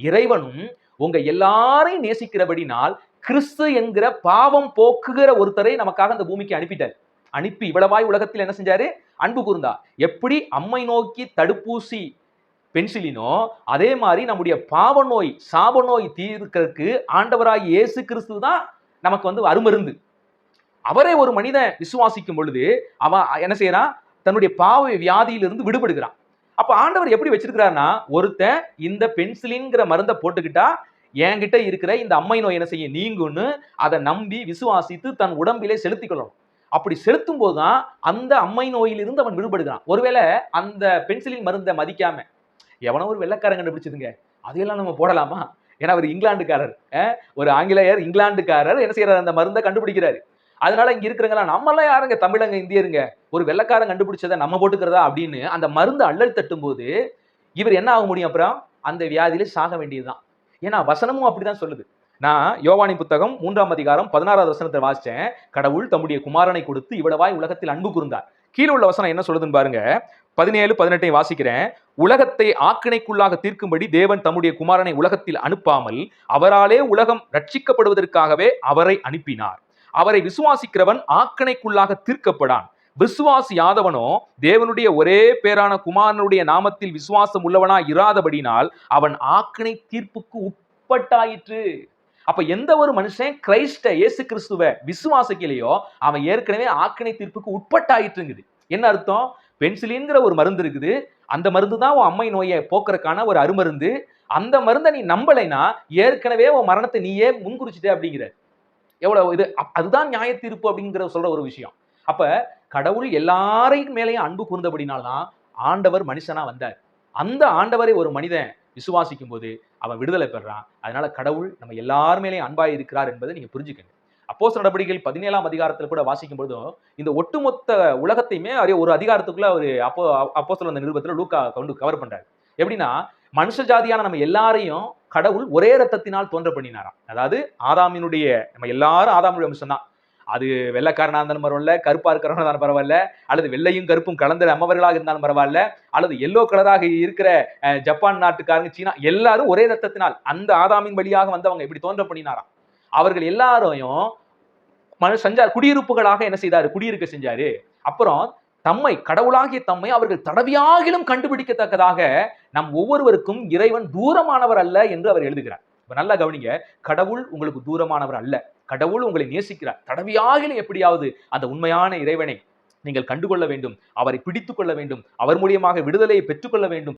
இறைவனும் உங்க எல்லாரையும் நேசிக்கிறபடினால் கிறிஸ்து என்கிற பாவம் போக்குகிற ஒருத்தரை நமக்காக அந்த பூமிக்கு அனுப்பிட்டார். அனுப்பி இவ்வளவாய் உலகத்தில் என்ன செஞ்சாரு? அன்பு கூர்ந்தா எப்படி அம்மை நோக்கி தடுப்பூசி பென்சிலினோ அதே மாதிரி நம்முடைய பாவ நோய் சாப நோய் தீர்க்கிறதுக்கு ஆண்டவராய் இயேசு கிறிஸ்து தான் நமக்கு வந்து அருமருந்து. அவரே ஒரு மனிதன் விசுவாசிக்கும் பொழுது அவன் என்ன செய்யறான்? தன்னுடைய பாவ வியாதியிலிருந்து விடுபடுகிறான். அப்ப ஆண்டவர் எப்படி வச்சிருக்கிறாருன்னா ஒருத்தன் இந்த பென்சிலின்ங்கிற மருந்தை போட்டுக்கிட்டா என்கிட்ட இருக்கிற இந்த அம்மை நோய் என்ன செய்ய நீங்கும்னு அதை நம்பி விசுவாசித்து தன் உடம்பிலே செலுத்திக் கொள்ளணும் அப்படி செலுத்தும் போதுதான் அந்த அம்மை நோயிலிருந்து அவன் விடுபடுகிறான். ஒருவேளை அந்த பென்சிலின் மருந்தை மதிக்காம எவனோ ஒரு வெள்ளக்காரன் கண்டுபிடிச்சதுங்க. அதையெல்லாம் நம்ம போடலாமா? ஏன்னா அவர் இங்கிலாந்துக்காரர். ஒரு ஆங்கிலேயர் இங்கிலாந்துக்காரர் என்ன செய்யறாரு அந்த மருந்தை கண்டுபிடிக்கிறாரு. அதனால இங்க இருக்கிறவங்களா நம்மளாம் யாருங்க? தமிழங்க இந்தியருங்க. ஒரு வெள்ளக்காரன் கண்டுபிடிச்சதை நம்ம போட்டுக்கிறதா அப்படின்னு அந்த மருந்து அள்ளல் தட்டும் போது இவர் என்ன ஆக முடியும் அப்புறம்? அந்த வியாதியில சாக வேண்டியதுதான். ஏன்னா வசனமும் அப்படிதான் சொல்லுது. நான் யோவானி புத்தகம் மூன்றாம் அதிகாரம் பதினாறாவது வசனத்தை வாசிச்சேன். கடவுள் தம்முடைய குமாரனை கொடுத்து இவ்வளவாய் உலகத்தில் அன்பு கூர்ந்தார். கீழே உள்ள வசனம் என்ன சொல்லுதுன்னு பாருங்க. பதினேழு பதினெட்டை வாசிக்கிறேன். உலகத்தை ஆக்கினைக்குள்ளாக தீர்க்கும்படி தேவன் தம்முடைய குமாரனை உலகத்தில் அனுப்பாமல் அவராலே உலகம் ரட்சிக்கப்படுவதற்காகவே அவரை அனுப்பினார். அவரை விசுவாசிக்கிறவன் ஆக்கணைக்குள்ளாக தீர்க்கப்படான். விசுவாசியாதவனோ தேவனுடைய ஒரே பேரான குமாரனுடைய நாமத்தில் விசுவாசம் உள்ளவனா இராதபடினால் அவன் ஆக்கணை தீர்ப்புக்கு உட்பட்டாயிற்று. அப்ப எந்த ஒரு மனுஷன் கிரைஸ்ட இயேசு கிறிஸ்துவ விசுவாசிக்கலையோ அவன் ஏற்கனவே ஆக்கணை தீர்ப்புக்கு உட்பட்டாயிற்றுங்குது. என்ன அர்த்தம்? பென்சிலின்ங்கிற ஒரு மருந்து இருக்குது. அந்த மருந்து தான் உன் அம்மை நோயை போக்குறதுக்கான ஒரு அருமருந்து. அந்த மருந்தை நீ நம்பலைன்னா ஏற்கனவே உன் மரணத்தை நீயே முன்குறிச்சிட்ட அப்படிங்கிற. எவ்வளவு இது? அதுதான் நியாய தீர்ப்பு அப்படிங்கிற சொல்ற ஒரு விஷயம். அப்ப கடவுள் எல்லாரையும் மேலேயும் அன்பு கூர்ந்தபடினால்தான் ஆண்டவர் மனுஷனா வந்தார். அந்த ஆண்டவரை ஒரு மனிதன் விசுவாசிக்கும் போது அவன் விடுதலை பெறான். அதனால கடவுள் நம்ம எல்லார் மேலேயும் அன்பாய் இருக்கிறார் என்பதை நீங்க புரிஞ்சுக்கணும் அப்போஸ் நடவடிக்கைகள் பதினேழாம் அதிகாரத்தில் கூட வாசிக்கும் பொழுதும் இந்த ஒட்டுமொத்த உலகத்தையுமே அவரே ஒரு அதிகாரத்துக்குள்ள ஒரு அப்போ அப்போஸ்தலர் அந்த நிருபத்தில் லூக்கா கொண்டு கவர் பண்றாரு. எப்படின்னா மனுஷ ஜாதியான நம்ம எல்லாரையும் கடவுள் ஒரே ரத்தத்தினால் தோன்ற பண்ணினாராம் அதாவது ஆதாமினுடைய நம்ம எல்லாரும் ஆதாமுடைய அம்சம் தான். அது வெள்ளைக்காரனா இருந்தாலும் பரவாயில்ல கருப்பா இருக்கிறவனா இருந்தாலும் பரவாயில்ல அல்லது வெள்ளையும் கருப்பும் கலந்த நம்மவர்களாக இருந்தாலும் பரவாயில்ல அல்லது எல்லோ கலராக இருக்கிற ஜப்பான் நாட்டுக்காரங்க சீனா எல்லாரும் ஒரே ரத்தத்தினால் அந்த ஆதாமின் வழியாக வந்தவங்க இப்படி தோன்ற பண்ணினாராம் அவர்கள் எல்லாரையும் மனு செஞ்சார் குடியிருப்புகளாக என்ன செய்தாரு? குடியிருக்க செஞ்சாரு. அப்புறம் தம்மை கடவுளாகிய தம்மை அவர்கள் தடவியாகிலும் கண்டுபிடிக்கத்தக்கதாக நம் ஒவ்வொருவருக்கும் இறைவன் தூரமானவர் அல்ல என்று அவர் எழுதுகிறார். இப்ப நல்லா கவனிங்க கடவுள் உங்களுக்கு தூரமானவர் அல்ல. கடவுள் உங்களை நேசிக்கிறார். தடவியாகிலும் எப்படியாவது அந்த உண்மையான இறைவனை நீங்கள் கண்டுகொள்ள வேண்டும் அவரை பிடித்துக் கொள்ள வேண்டும் அவர் மூலியமாக விடுதலையை பெற்றுக்கொள்ள வேண்டும்